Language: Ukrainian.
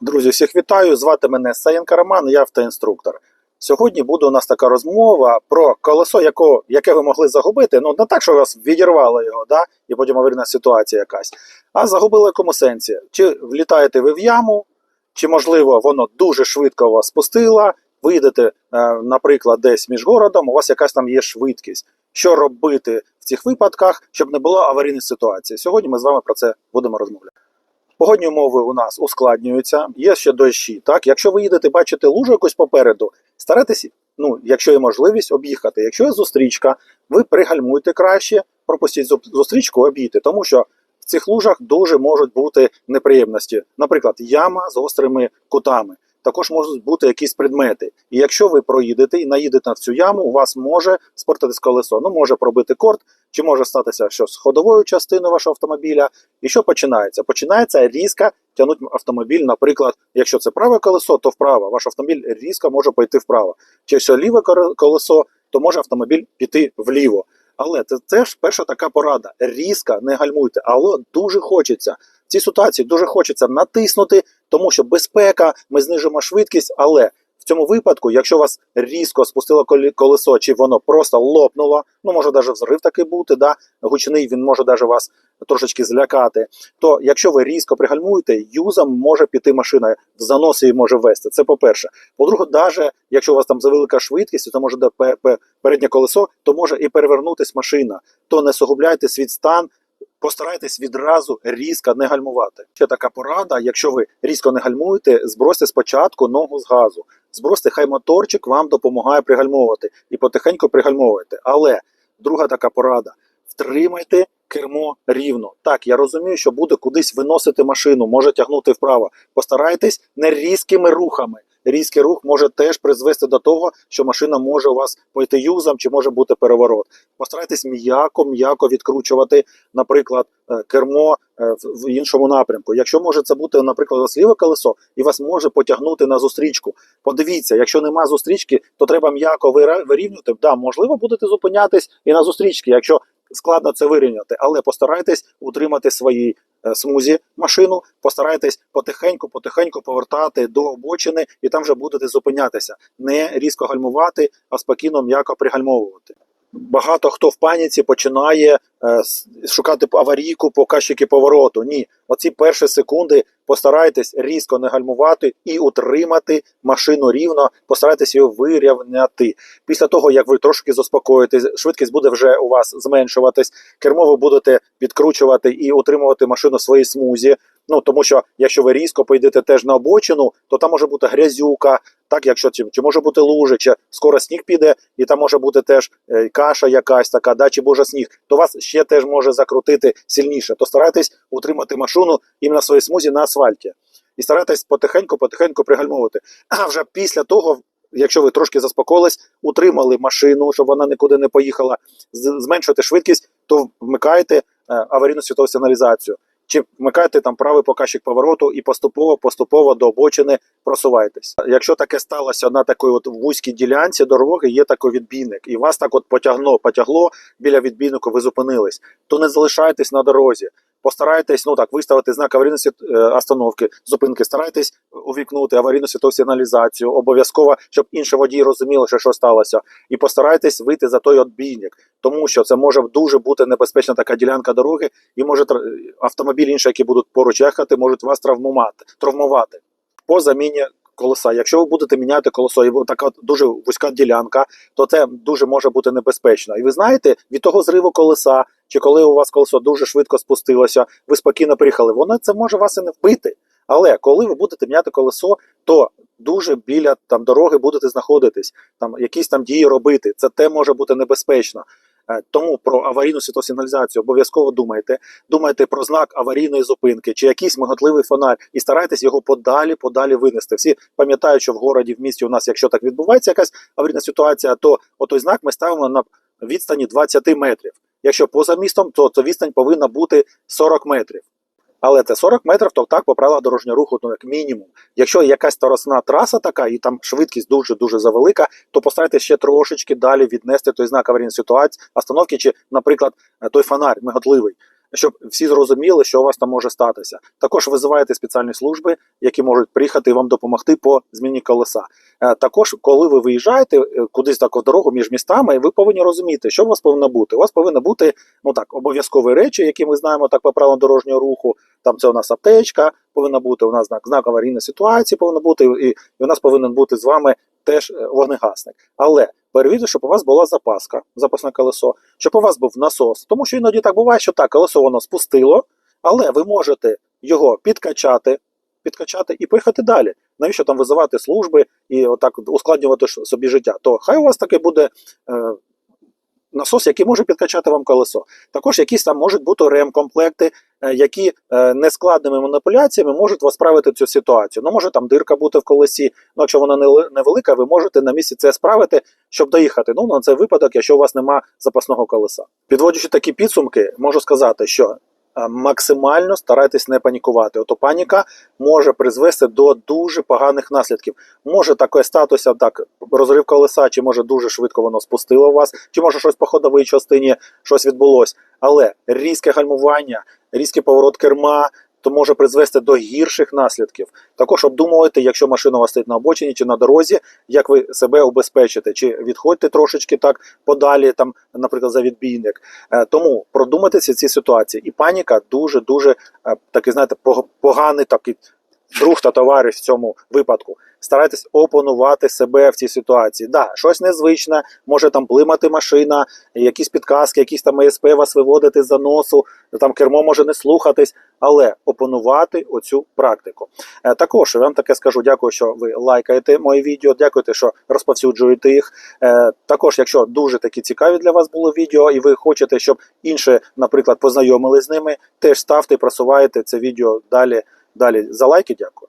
Друзі, всіх вітаю! Звати мене Саєнка Роман, я автоінструктор. Сьогодні буде у нас така розмова про колесо, яко, яке ви могли загубити. Ну, не так, що вас відірвало його, да? і потім аварійна ситуація якась. А загубили в якому сенсі? Чи влітаєте ви в яму, чи, можливо, воно дуже швидко вас спустило, ви їдете, е, наприклад, десь між городом, у вас якась там є швидкість. Що робити в цих випадках, щоб не було аварійної ситуації? Сьогодні ми з вами про це будемо розмовляти. Погодні умови у нас ускладнюються, є ще дощі. Так, якщо ви їдете, бачите лужу якусь попереду, старайтесь, ну, якщо є можливість, об'їхати. Якщо є зустрічка, ви пригальмуйте краще, пропустіть зустрічку, обійти, тому що в цих лужах дуже можуть бути неприємності. Наприклад, яма з гострими кутами. Також можуть бути якісь предмети. І якщо ви проїдете і наїдете в цю яму, у вас може спортитись колесо. Ну, може пробити корт, чи може статися що з ходовою частиною вашого автомобіля. І що починається? Починається різко тягнути автомобіль, наприклад, якщо це праве колесо, то вправо. Ваш автомобіль різко може пойти вправо. Чи якщо ліве колесо, то може автомобіль піти вліво. Але це теж перша така порада. Різко не гальмуйте, але дуже хочеться. В цій ситуації дуже хочеться натиснути, тому що безпека, ми знижимо швидкість, але в цьому випадку, якщо вас різко спустило колесо, чи воно просто лопнуло, ну може навіть взрив такий бути, да? гучний, він може навіть вас трошечки злякати. То якщо ви різко пригальмуєте, юзом може піти машина, в занос її може вести. Це по-перше. По-друге, навіть якщо у вас там завелика швидкість, то може переднє колесо, то може і перевернутись машина. То не сугубляйте свій стан. Постарайтесь відразу різко не гальмувати. Ще така порада: якщо ви різко не гальмуєте, збросьте спочатку ногу з газу. Збросьте, хай моторчик вам допомагає пригальмовувати і потихеньку пригальмовуйте. Але друга така порада: втримайте кермо рівно. Так, я розумію, що буде кудись виносити машину, може тягнути вправо. Постарайтесь не різкими рухами. Різкий рух може теж призвести до того, що машина може у вас пойти юзом чи може бути переворот. Постарайтесь м'яко, м'яко відкручувати, наприклад, е, кермо е, в- іншому напрямку. Якщо може це бути, наприклад, ліве колесо, і вас може потягнути на зустрічку. Подивіться, якщо нема зустрічки, то треба м'яко вирівнювати. Да, можливо, будете зупинятись і на зустрічці, якщо складно це вирівняти, але постарайтесь утримати свої смузі машину, постарайтесь потихеньку, потихеньку повертати до обочини, і там вже будете зупинятися. Не різко гальмувати, а спокійно м'яко пригальмовувати. Багато хто в паніці починає е, шукати аварійку, показчики повороту. Ні, оці перші секунди постарайтесь різко не гальмувати і утримати машину рівно, постарайтесь її вирівняти. Після того, як ви трошки заспокоїтесь, швидкість буде вже у вас зменшуватись, кермо ви будете відкручувати і утримувати машину в своїй смузі. Ну тому що якщо ви різко поїдете теж на обочину, то там може бути грязюка, так якщо чи, чи може бути лужи, чи скоро сніг піде, і там може бути теж е, каша якась така, да, чи боже сніг, то вас ще теж може закрутити сильніше. То старайтесь утримати машину іменно на своїй смузі на асфальті. І старайтесь потихеньку, потихеньку пригальмовувати. А вже після того, якщо ви трошки заспокоїлись, утримали машину, щоб вона нікуди не поїхала, зменшуєте швидкість, то вмикаєте е, аварійну світову сигналізацію. Чи вмикаєте там правий показчик повороту і поступово, поступово до обочини просувайтесь. Якщо таке сталося на такій от вузькій ділянці дороги, є такий відбійник, і вас так от потягло, потягло біля відбійнику, ви зупинились, то не залишайтесь на дорозі. Постарайтесь ну так виставити знак аварійності е, остановки, зупинки. Старайтесь увікнути аварійну світову сигналізацію, обов'язково, щоб інші водії розуміли, що що сталося, і постарайтесь вийти за той відбійник, тому що це може дуже бути небезпечна така ділянка дороги, і може автомобілі інші, які будуть поруч їхати, можуть вас травмувати, травмувати по заміні колеса. Якщо ви будете міняти колесо, і така дуже вузька ділянка, то це дуже може бути небезпечно. І ви знаєте, від того зриву колеса, чи коли у вас колесо дуже швидко спустилося, ви спокійно приїхали, воно це може вас і не вбити. Але коли ви будете міняти колесо, то дуже біля там дороги будете знаходитись, там якісь там дії робити. Це те може бути небезпечно. Е, Тому про аварійну світлосигналізацію обов'язково думайте. Думайте про знак аварійної зупинки чи якийсь миготливий фонарь, і старайтесь його подалі, подалі винести. Всі пам'ятають, що в городі, в місті у нас, якщо так відбувається якась аварійна ситуація, то отой знак ми ставимо на відстані 20 метрів. Якщо поза містом, то, то відстань повинна бути 40 метрів. Але це 40 метрів, то так по правилах дорожнього руху, ну як мінімум. Якщо якась торосна траса така, і там швидкість дуже дуже завелика, то постарайтесь ще трошечки далі віднести той знак аварійної ситуації, остановки, чи, наприклад, той фонарь миготливий. Щоб всі зрозуміли, що у вас там може статися. Також визиваєте спеціальні служби, які можуть приїхати і вам допомогти по зміні колеса. Е, Також, коли ви виїжджаєте е, кудись так в дорогу між містами, ви повинні розуміти, що у вас повинно бути. У вас повинні бути ну так обов'язкові речі, які ми знаємо так по правилам дорожнього руху. Там це у нас аптечка повинна бути. У нас знак знак аварійної ситуації повинна бути, і, і у нас повинен бути з вами теж е, вогнегасник. Але перевірте, щоб у вас була запаска, запасне колесо, щоб у вас був насос. Тому що іноді так буває, що так, колесо воно спустило, але ви можете його підкачати, підкачати і поїхати далі. Навіщо там визивати служби і отак ускладнювати собі життя? То хай у вас таке буде. Е, Насос, який може підкачати вам колесо. Також якісь там можуть бути ремкомплекти, е, які е, нескладними маніпуляціями можуть вас справити цю ситуацію. Ну, може там дирка бути в колесі, ну якщо вона не- невелика, ви можете на місці це справити, щоб доїхати. Ну, на цей випадок, якщо у вас немає запасного колеса. Підводячи такі підсумки, можу сказати, що максимально старайтесь не панікувати. Ото паніка може призвести до дуже поганих наслідків. Може таке статися так, розрив колеса, чи може дуже швидко воно спустило вас, чи може щось по ходовій частині щось відбулось. Але різке гальмування, різкий поворот керма. То може призвести до гірших наслідків. Також обдумуйте, якщо машина у вас стоїть на обочині чи на дорозі, як ви себе убезпечите, чи відходьте трошечки так подалі, там, наприклад, за відбійник. Е, Тому продумайте ці, ці ситуації. І паніка дуже дуже такий, знаєте, поганий такий друг та товариш в цьому випадку. Старайтесь опанувати себе в цій ситуації. Да, щось незвичне, може там блимати машина, якісь підказки, якісь там ЕСП вас виводити за носу, там кермо може не слухатись, але опанувати оцю практику. Е, Також я вам таке скажу, дякую, що ви лайкаєте мої відео, дякуєте, що розповсюджуєте їх. Е, Також, якщо дуже такі цікаві для вас було відео, і ви хочете, щоб інші, наприклад, познайомились з ними, теж ставте, просувайте це відео далі. Далі за лайки. Дякую.